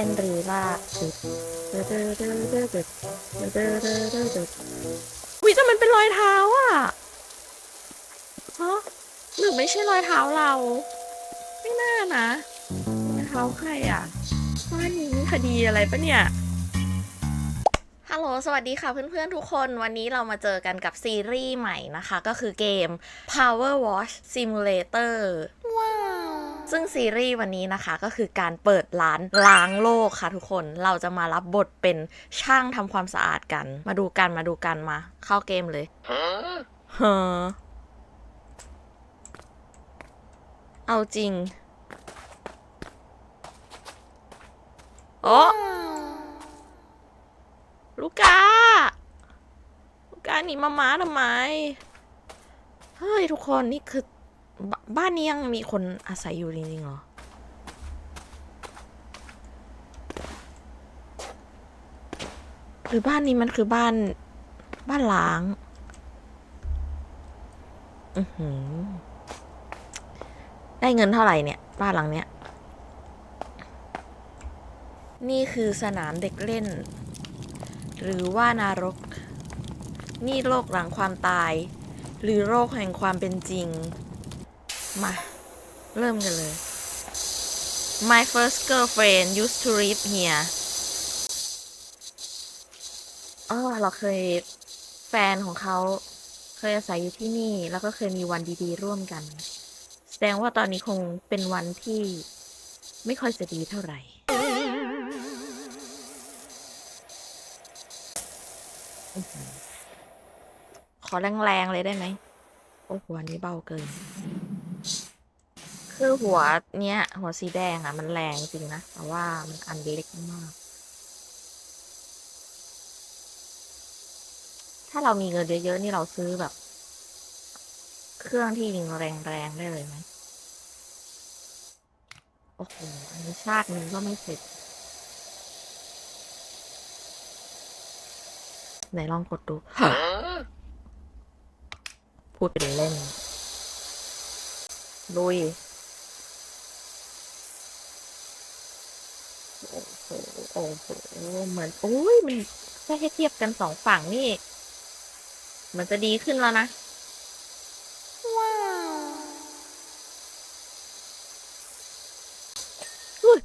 เป็นหรือว่าวิแต่มันเป็นรอยเท้าอะฮะหรือไม่ใช่รอยเท้าเรา ไม่น่านะรอยเท้าใครอะบ้านนี้มีคดีอะไรปะเนี่ย ฮัลโหล สวัสดีค่ะเพื่อนๆทุกคน วันนี้เรามาเจอกันกับซีรีส์ใหม่นะคะ ก็คือเกม Power Wash Simulator ว้าว ซึ่งซีรีส์วันนี้นะคะก็คือการเปิดร้านล้างโลกค่ะทุกคนเราจะมารับบทเป็นช่างทำความสะอาดกัน มาดูกันมาดูกันมา เข้าเกมเลยเฮ้อเอาจริง โอ้ลูกกาลูกกาหนีมาม้าทำไม เฮ้ย ทุกคนนี่คือ บบ้านนี้ยังมีคนอาศัยอยู่จริงๆเหรอ หรือบ้านนี้มันคือบ้าน บ้านล้าง อือหือ ได้เงินเท่าไหร่เนี่ย บ้านหลังเนี้ย นี่คือสนามเด็กเล่น หรือว่านารก นี่โลกหลังความตาย หรือโลกแห่งความเป็นจริง มา เริ่มกันเลย My first girlfriend used to live here อ๋อเราเคยแฟนของเขาเคยอาศัยอยู่ที่นี่ แล้วก็เคยมีวันดีๆ ร่วมกัน แสดงว่าตอนนี้คงเป็นวันที่ไม่ค่อยจะดีเท่าไหร่ ขอแรงๆเลยได้ไหม โอ้โหัวนี้เบาเกิน คือหัวเนี้ย หัวสีแดงอะ มันแรงจริงนะ แต่ว่ามันอันเล็กมาก ถ้าเรามีเงินเยอะๆ นี่เราซื้อแบบ เครื่องที่ยิงแรงๆ ได้เลยไหมโอ้โห อันนี้ชาติหนึ่งก็ไม่เสร็จ ไหนลองกดดู พูดเป็นเล่น ลุย โอ้โหโอ้โหเหมือนโอ้ยมันแค่ให้เทียบกันสองฝั่งนี่ มันจะดีขึ้นแล้วนะ ว้าวอุ๊ย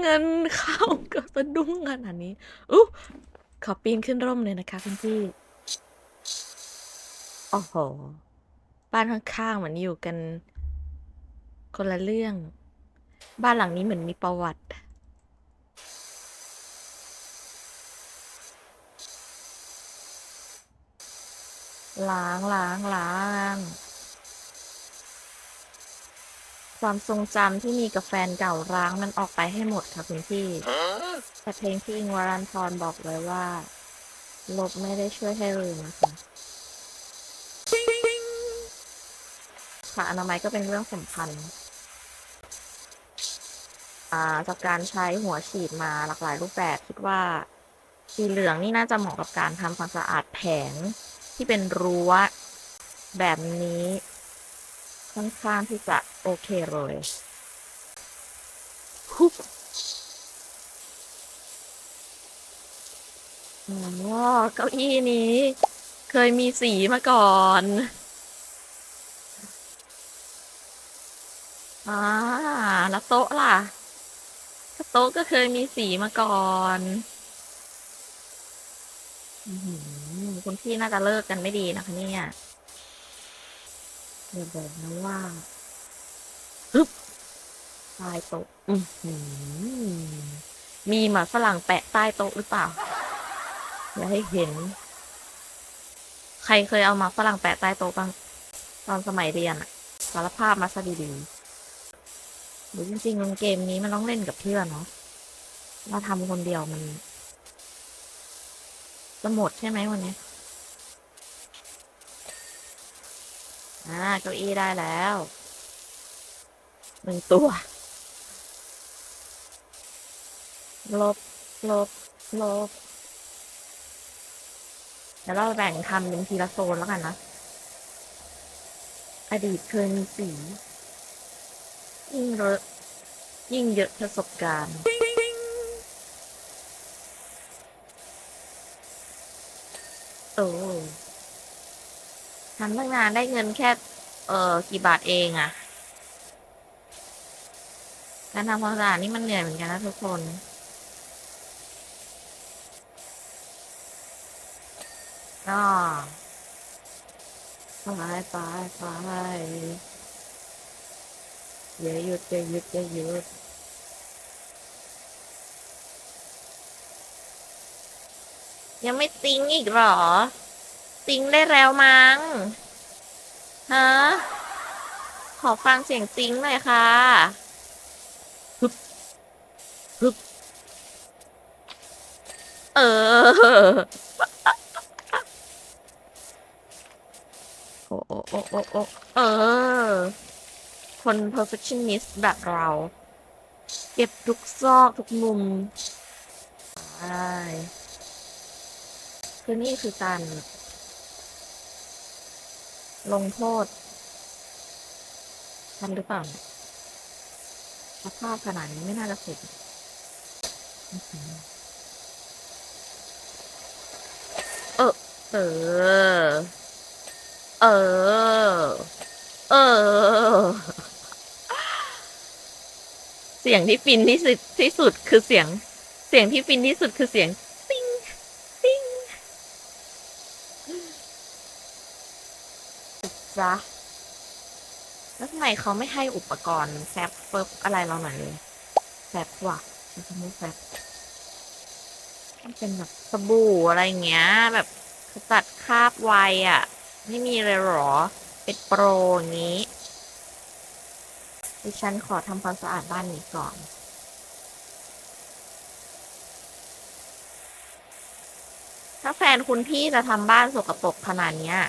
เงินเข้ากับสะดุ้งขนาดนี้อุ๊ขอปีนขึ้นร่มเลยนะคะคุณพี่โอ้โห บ้านข้างๆเหมือนอยู่กัน คนละเรื่อง บ้านหลังนี้เหมือนมีประวัติ ล้างล้างล้าง ความทรงจำที่มีกับแฟนเก่าล้างมันออกไปให้หมดค่ะคุณพี่ แต่เพลงที่อิงวรันทรบอกเลยว่า ลบไม่ได้ช่วยให้ลืมนะคะค่ะอนามัยก็เป็นเรื่องสำคัญ จากการใช้หัวฉีดมาหลากหลายรูปแบบคิดว่า สีเหลืองนี่น่าจะเหมาะกับการทำความสะอาดแผงที่เป็นรั้วแบบนี้ค่อนข้างที่จะโอเคเลยฮุบอ๋อเก้าอี้นี้ เคยมีสีมาก่อนอ่าแล้วโต๊ะล่ะ โต๊ะก็เคยมีสีมาก่อนคุณพี่น่าจะเลิกกันไม่ดีนะคะเนี่ยอย่าบอกนะว่าฮึบใต้โต๊ะมีหมาฝรั่งแปะใต้โต๊ะหรือเปล่าอย่าให้เห็น ใครเคยเอาหมาฝรั่งแปะใต้โต๊ะบ้างตอนสมัยเรียนอะสารภาพมาซะดีๆ หรือจริงๆเกมนี้มันต้องเล่นกับเพื่อนเนาะเราทำคนเดียวมันจะหมดใช่ไหมวันนี้อ่าเก้าอี้ได้แล้วหนึ่งตัว ลบ ลบ ลบ เดี๋ยวเราแบ่งทำเป็นทีละโซนแล้วกันนะ อดีตเคยมีสี ยิ่งเยอะยิ่งเยอะประสบการณ์โอ้ทำตั้งนานได้เงินแค่ เออกี่บาทเองอะการทำความสะอาดนี่มันเหนื่อยเหมือนกันนะทุกคนก็ไปไปไป อย่าหยุดอย่าหยุดอย่าหยุดยังไม่ติงอีกหรอ ติงได้แล้วมั้งฮะขอฟังเสียงติงหน่อยค่ะฮึบฮึบเออโอโอ้โอ้โอ้โอ้เออ คน perfectionist แบบเรา เก็บทุกซอกทุกมุมใช่คือนี่คือการ ลงโทษทันหรือเปล่าสภาพขนาดนี้ไม่น่าจะเสร็จเออ เออ เออ เออ เสียงที่ฟินที่สุดที่สุดคือเสียง เสียงที่ฟินที่สุดคือเสียงติ้งติ้งจ้ะแล้วทำไมเขาไม่ให้อุปกรณ์แซฟเฟิร์อะไรเราหน่อยเลยแซฟว่ะใช้คำว่แซฟมันเป็นแบบสบู่อะไรเงี้ย แบบขจัดคราบไวอะ ไม่มีเลยหรอ เป็นโปรอย่างนี้ ดิฉันขอทำความสะอาดบ้านนี้ก่อนถ้าแฟนคุณพี่จะทำบ้านสกปรกขนาดเนี้ย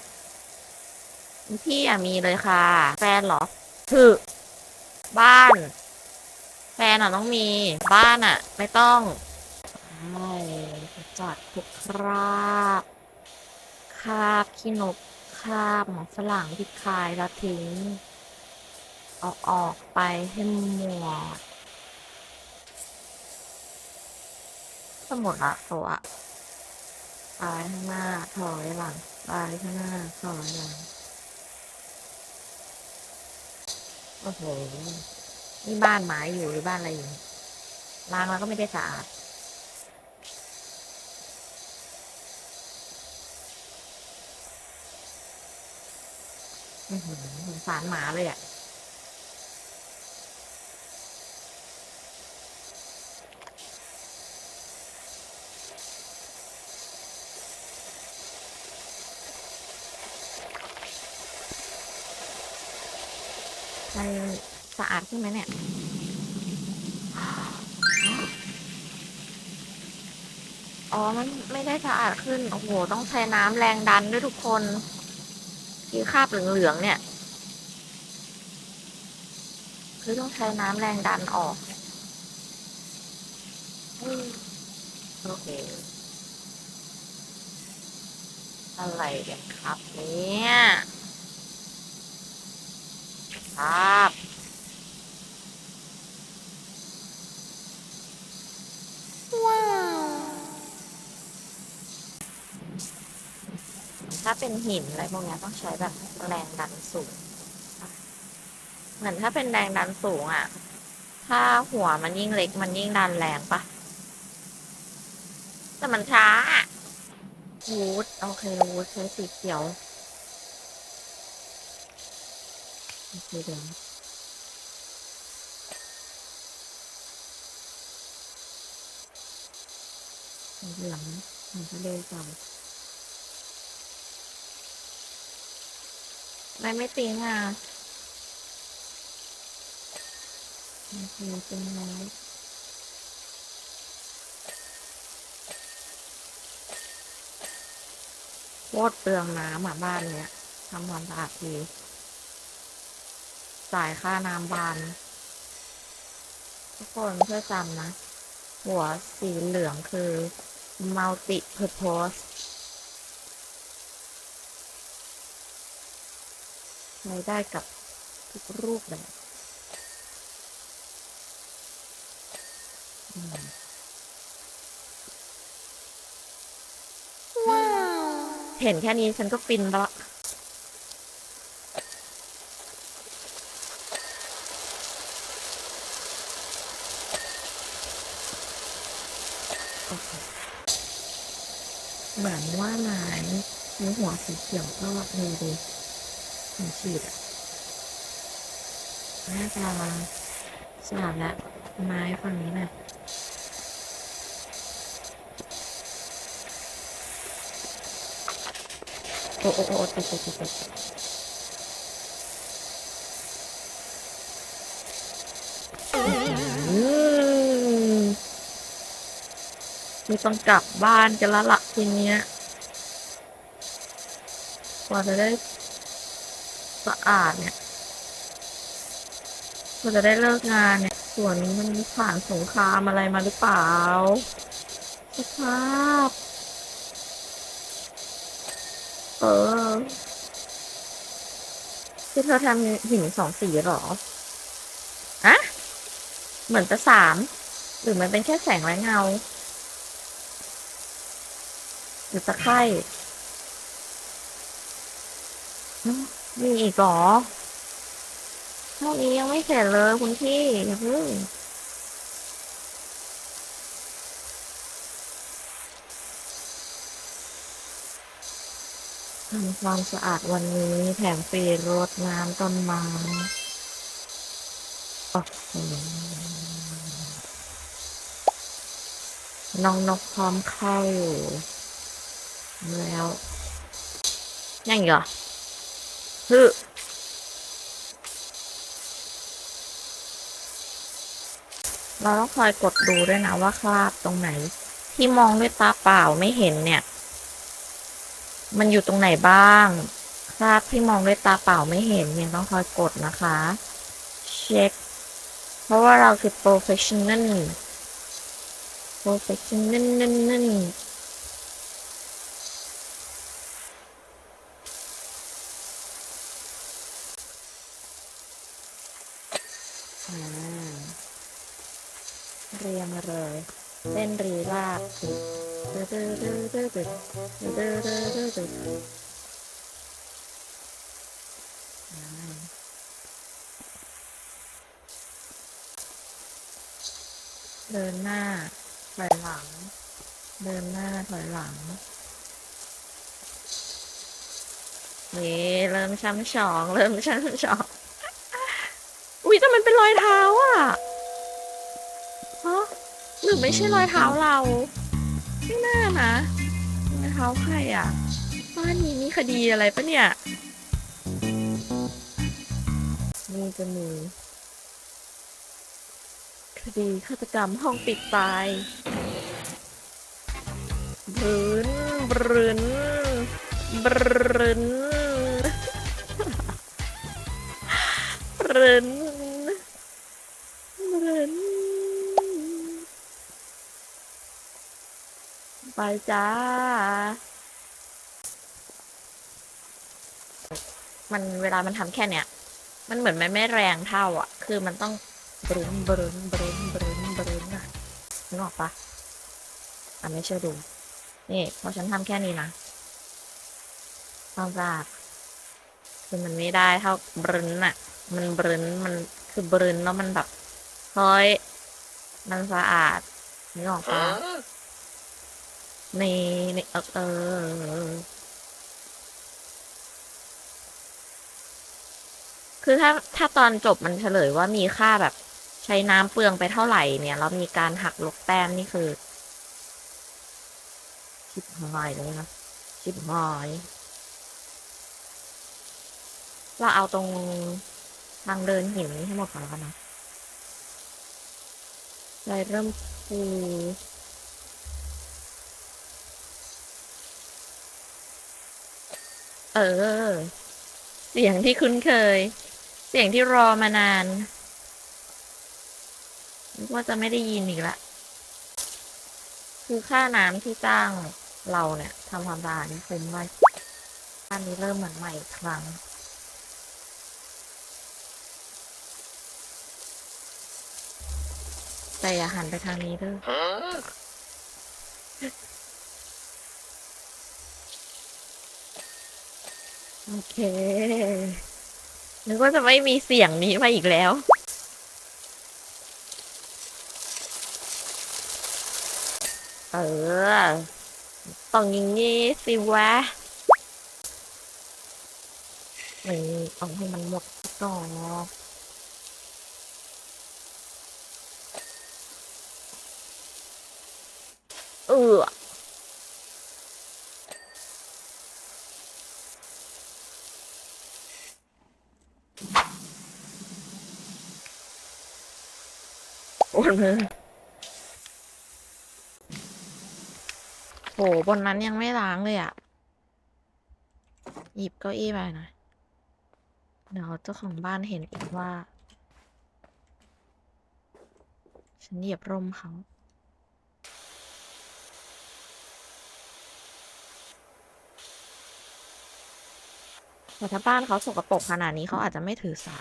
พี่อะมีเลยค่ะ แฟนเหรอถือบ้าน แฟนอะต้องมีบ้านอะไม่ต้องใช่จัดทุกคราบคราบขี้นกคราบหมอฝรั่งที่คายแล้วทิ้ง เอาออกไปให้หมดก็หมดละตัวไปข้างหน้าถอยหลังไปข้างหน้าถอยหลังโอ้โหนี่บ้านไม้อยู่หรือบ้านอะไรอยู่ล้างแล้วก็ไม่ได้สะอาดอือหือสงสารหมาเลยอะ มัน สะอาดขึ้นไหมเนี่ยอ๋อมันไม่ได้สะอาดขึ้น โอ้โห ต้องใช้น้ำแรงดันด้วยทุกคนที่คราบเหลืองๆเนี่ย คือต้องใช้น้ำแรงดันออกโอเค อะไรกันครับเนี่ยครับ ว้าว ถ้า เป็นหินอะไรพวกนี้ต้องใช้แบบแรงดันสูง เหมือนถ้าเป็นแรงดันสูงอะ่ะ ถ้าหัวมันยิ่งเล็กมันยิ่งดันแรงปะแต่มันช้าวูดโอเควูดใช้สีเขียวโอเคเดี๋ยวสีเหลืองเหมือนทะเลจัง ไม่ไม่ติงอะโอเคเป็นไงโคตรเปลืองน้ำอะบ้านเนี้ยทำความสะอาดทีจ่ายค่าน้ำบาน ทุกคนเพื่อจำนะ หัวสีเหลืองคือ multi purpose ใช้ได้กับทุกรูปแบบว้าวเห็นแค่นี้ฉันก็ฟินแล้วเหมือนว่าไม้มีหัวสีเขียวก็ดูดู หัวฉีดอะน่าจะสลับแล้วไม้ฝั่งนี้นะโอ้โอ้โอ้ติดติดติดติดอืมไม่ต้องกลับบ้านกันล้วละทีเนี้ยกว่าจะได้ สะอาดเนี่ยกว่าจะได้เลิกงานเนี่ย ส่วนนี้มันผ่านสงครามอะไรมาหรือเปล่าสภาพ เออที่เธอทำหินสองสีหรออะเหมือนจะสาม หรือมันเป็นแค่แสงและเงา หรือตะไคร่ มีอีกเหรอเท่านี้ยังไม่เสร็จเลยคุณพี่อย่าเพิ่งทำความสะอาดวันนี้แถมฟรีรดน้ำต้นไม้โอ้โหน้องนกพร้อมเข้าแล้วยังอีกเหรอ ฮึเราต้องคอยกดดูด้วยนะว่าคราบตรงไหน ที่มองด้วยตาเปล่าไม่เห็นเนี่ย มันอยู่ตรงไหนบ้าง คราบที่มองด้วยตาเปล่าไม่เห็นเนี่ยต้องคอยกดนะคะ เช็ค เพราะว่าเราคือ professional professional เรียงเลยเส้นรีลาบเดินหน้าถอยหลัง เดินหน้าถอยหลังนี่เริ่มช้ำสอง เริ่มช้ำสอง อุ้ยแต่มันเป็นรอยเท้าอะ รือไม่ใช่รอยเท้าเรา ไม่น่านะรอยเท้าใครอะบ้านนี้มีคดีอะไรปะเนี่ยนี่จะมีคดีฆาตกรรมห้องปิดตายบรืนบรืนบรืนบรืนบรืน ไปจ้า มันเวลามันทำแค่เนี้ย มันเหมือนมันไม่แรงเท่าอะ คือมันต้องบรึ้นบรึ้นบรึ้นบรึ้นบรึ้นอะนึกออกปะอะไม่เชื่อดู นี่เพราะฉันทำแค่นี้นะความสะอาดคือมันไม่ได้เท่าบรึ้นอะ มันบรึ้นมันคือบรึ้นแล้วมันแบบเฮ้ยมันสะอาดนึกออกปะ ในี่นี่เออเออคือถ้าถ้าตอนจบมันเฉลยว่ามีค่าแบบ ใช้น้ำเปลืองไปเท่าไหร่เนี่ยแล้วมีการหักลบแต้มนี่คือ ชิบหายเลยนะ ชิบหายเราเอาตรงทางเดินหินนี้ให้หมดก่อนแล้วกันนะเลยเริ่มฟู เออ เสียงที่คุ้นเคย เสียงที่รอมานานนึกว่าจะไม่ได้ยินอีกละคือค่าน้ำที่จ้างเราเนี่ยทำความสะอาดนี่คุ้มไว้อันนี้เริ่มเหมือนใหม่อีกครั้ง แต่อย่าหันไปทางนี้เด้อ โอเค นึกว่าจะไม่มีเสียงนี้มาอีกแล้ว เออ ต้องอย่างงี้สิวะมันต้องให้มันหมดก่อนเออ โอนมือโหบนนั้นยังไม่ล้างเลยอะ หยิบเก้าอี้ไปหนะเดี๋ยวเจ้าของบ้านเห็นอีกว่า ฉันเหยียบร่มเขาแต่ถ้าบ้านเขาสกปรกขนาดนี้เขาอาจจะไม่ถือสา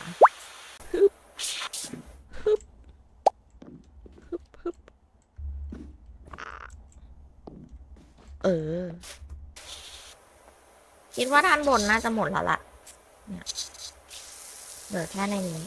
เออ คิดว่าด้านบนน่าจะหมดแล้วล่ะ เนี่ยเหลือแค่ในนี้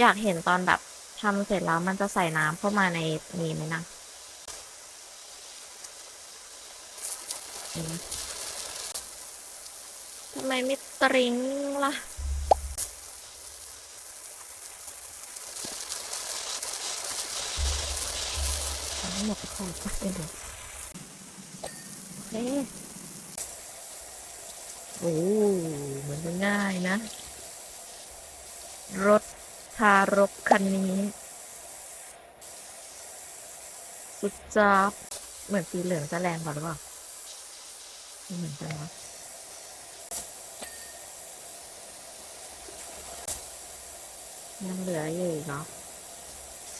อยากเห็นตอนแบบทำเสร็จแล้วมันจะใส่น้ำเข้ามาในนี้ไหมนะเห็นไหมำไมไม่ตริงล่ะทั้งหมดขอบไปเลยโอเคโอ้เหมือนจะง่ายนะ รถทารกคันนี้ สุดจ้าบเหมือนสีเหลืองจะแรงกว่าหรือเปล่าไม่เหมือนกันวะ ยังเหลืออยู่เนาะ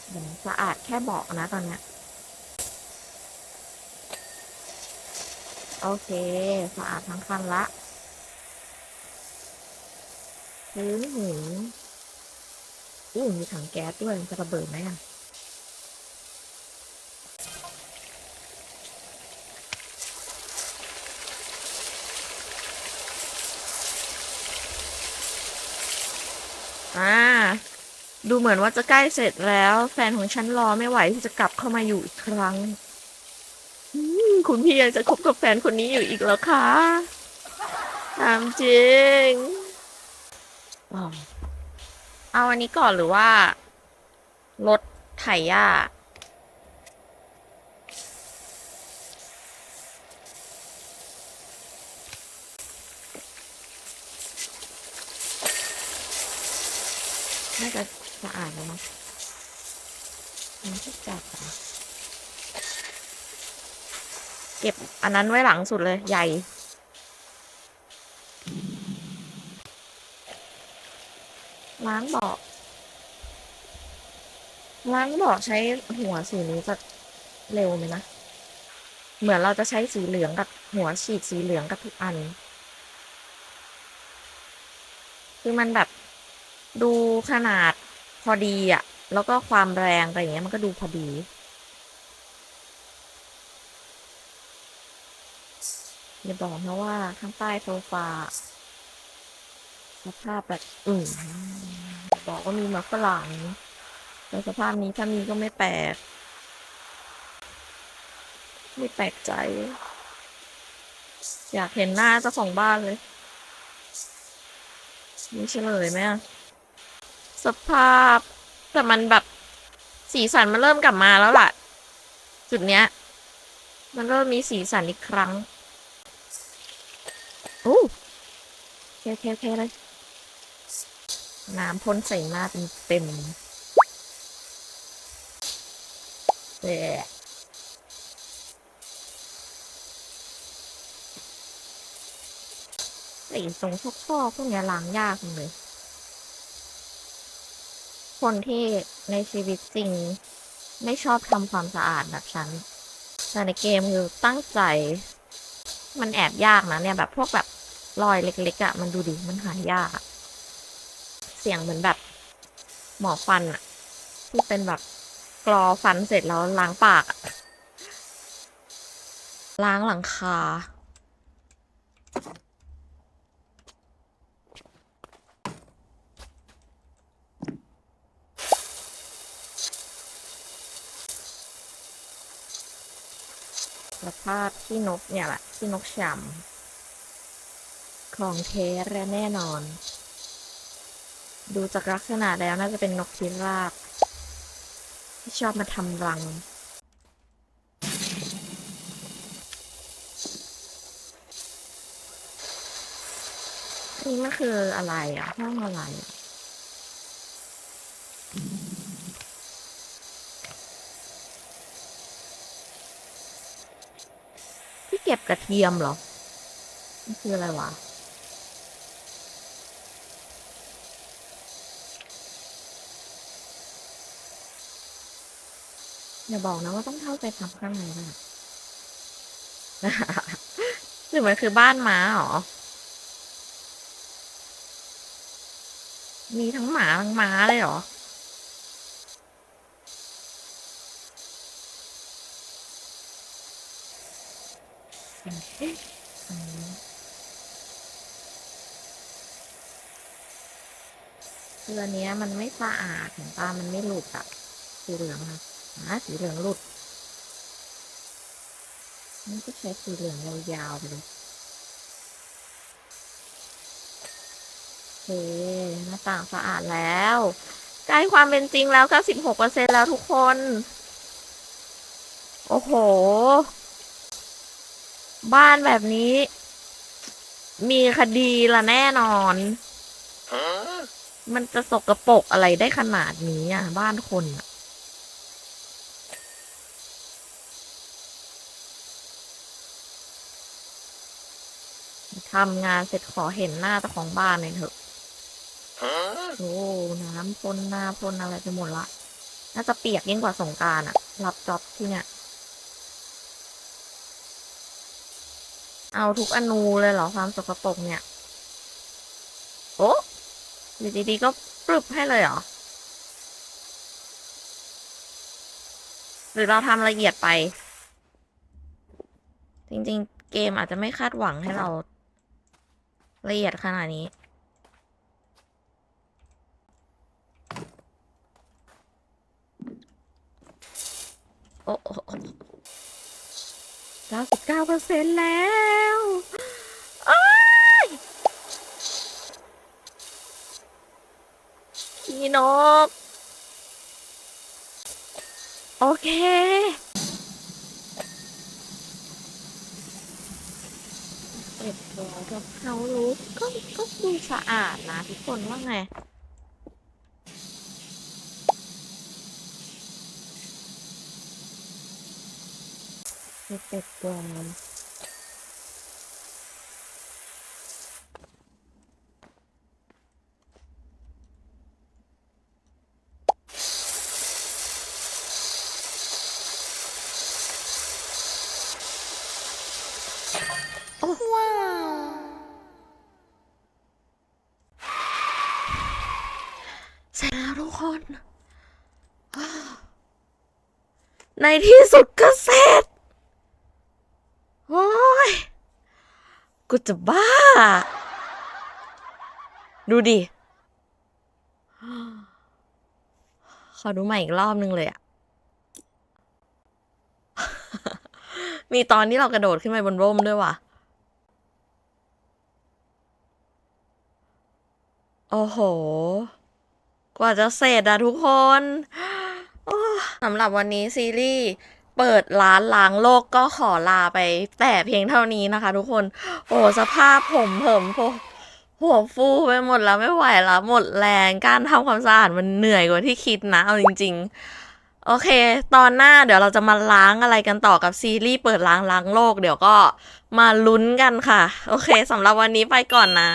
เดี๋ยวสะอาดแค่เบาะนะตอนเนี้ย โอเค สะอาดทั้งคันละพื้นหินอู้มีถังแก๊สด้วยจะระเบิดไหมอะ อ่า ดูเหมือนว่าจะใกล้เสร็จแล้ว แฟนของฉันรอไม่ไหวที่จะกลับเข้ามาอยู่อีกครั้งคุณพี่ยังจะคบกับแฟนคนนี้อยู่อีกเหรอคะถามจริงเอาอันนี้ก่อนหรือว่า รถไถหญ้าจะ สะอาดแล้วเนาะมันที่จับอะเก็บอันนั้นไว้หลังสุดเลย ใหญ่ ล้างเบาะล้างเบาะใช้หัวสีนี้จะเร็วไหมนะ เหมือนเราจะใช้สีเหลืองกับหัวฉีดสีเหลืองกับทุกอัน คือมันแบบดูขนาด พอดีอะแล้วก็ความแรงอะไรอย่างเงี้ยมันก็ดูพอดี อย่าบอกนะว่าข้างใต้โซฟาสภาพแบบ อืมอย่าบอกว่ามีหมาฝรั่งแต่สภาพนี้ถ้ามีก็ไม่แปลก ไม่แปลกใจ อยากเห็นหน้าเจ้าของบ้านเลย มีเฉลยไหมอะ สภาพ แต่มันแบบสีสันมันเริ่มกลับมาแล้วล่ะ จุดเนี้ย มันเริ่มมีสีสันอีกครั้งโอ้เคเคเคเลย น้ำพ่นใส่หน้าเป็นเต็มแหละไอ้ตรงพวกข้อพวกเนี้ยล้างยากจังเลย คนที่ในชีวิตจริง ไม่ชอบทำความสะอาดแบบฉัน แต่ในเกมคือตั้งใจ มันแอบยากนะเนี่ยแบบพวกแบบรอยเล็กๆอะ่ะ มันดูดิ มันหายาก เสียงเหมือนแบบหมอฟันอะที่เป็นแบบกรอฟันเสร็จแล้วล้างปากอะล้างหลังคา แล้วภาพที่นกเนี่ยแหละที่นกฉ่ำของเทสและแน่นอน ดูจากลักษณะแล้วน่าจะเป็นนกพิราบ ที่ชอบมาทำรังนี่มันคืออะไรอะห้องอะไรอะ เก็บกระเทียมเหรอมันคืออะไรวะอย่าบอกนะว่าต้องเข้าไปทำข้างในนะหรือมันคือบ้านม้าเหรอ มีทั้งหมาทั้งม้าเลยเหรอ เอ๊ะอืมคืออันเนี้ยมันไม่สะอาดเห็นปะมันไม่หลุดอะสีเหลืองอะอะสีเหลืองหลุดนี่ก็ใช้สีเหลืองยาวๆไปเลยโอเคหน้าต่างสะอาดแล้วใกล้ความเป็นจริงแล้ว 96%แล้วทุกคน โอ้โห บ้านแบบนี้ มีคดีละแน่นอน มันจะสกรปรกอะไรได้ขนาดนี้อะ บ้านคนอะทำงานเสร็จขอเห็นหน้าเจ้าของบ้านหน่อยเถอะ โอ้ น้ำพ่นหน้าพ่นอะไรไปหมดละ น่าจะเปียกยิ่งกว่าสงกรารอะรับจ็อบที่เนี่ย เอาทุกอนูเลยเหรอความสกปรกเนี่ย โอ้อยู่ดีๆก็ปรึบให้เลยเหรอ หรือเราทำละเอียดไป จริงๆ เกมอาจจะไม่คาดหวังให้เราละเอียดขนาดนี้ โอ้ เก้าสิบเปอร์เซ็นต์แล้วอ้ายพี่นก โอเคเก็บตัวกับเขารู้ก็ก็ดูสะอาดนะทุกคนว่าไง เก็บเก็บตัวมันโอ้ว้าวเสร็จแล้วทุกคน ในที่สุดก็เสร็จ โอ้ย กู จะบ้า ดูดิ ขอดูใหม่อีกรอบนึงเลยอะมีตอนที่เรากระโดดขึ้นไปบนร่มด้วยว่ะ โอ้โห กว่าจะเสร็จอะทุกคนสำหรับวันนี้ซีรีส์ เปิดร้านล้างโลกก็ขอลาไป แต่เพียงเท่านี้นะคะ ทุกคน โอ้สภาพผมเผิมโหัวฟูไปหมดแล้วไม่ไหวแล้ว หมดแรงการทำความสะอาดมันเหนื่อยกว่าที่คิดนะเอาจริง ๆ โอเค ตอนหน้าเดี๋ยวเราจะมาล้างอะไรกันต่อกับซีรีส์เปิดล้างล้างโลก เดี๋ยวก็มาลุ้นกันค่ะ โอเคสำหรับวันนี้ไปก่อนนะ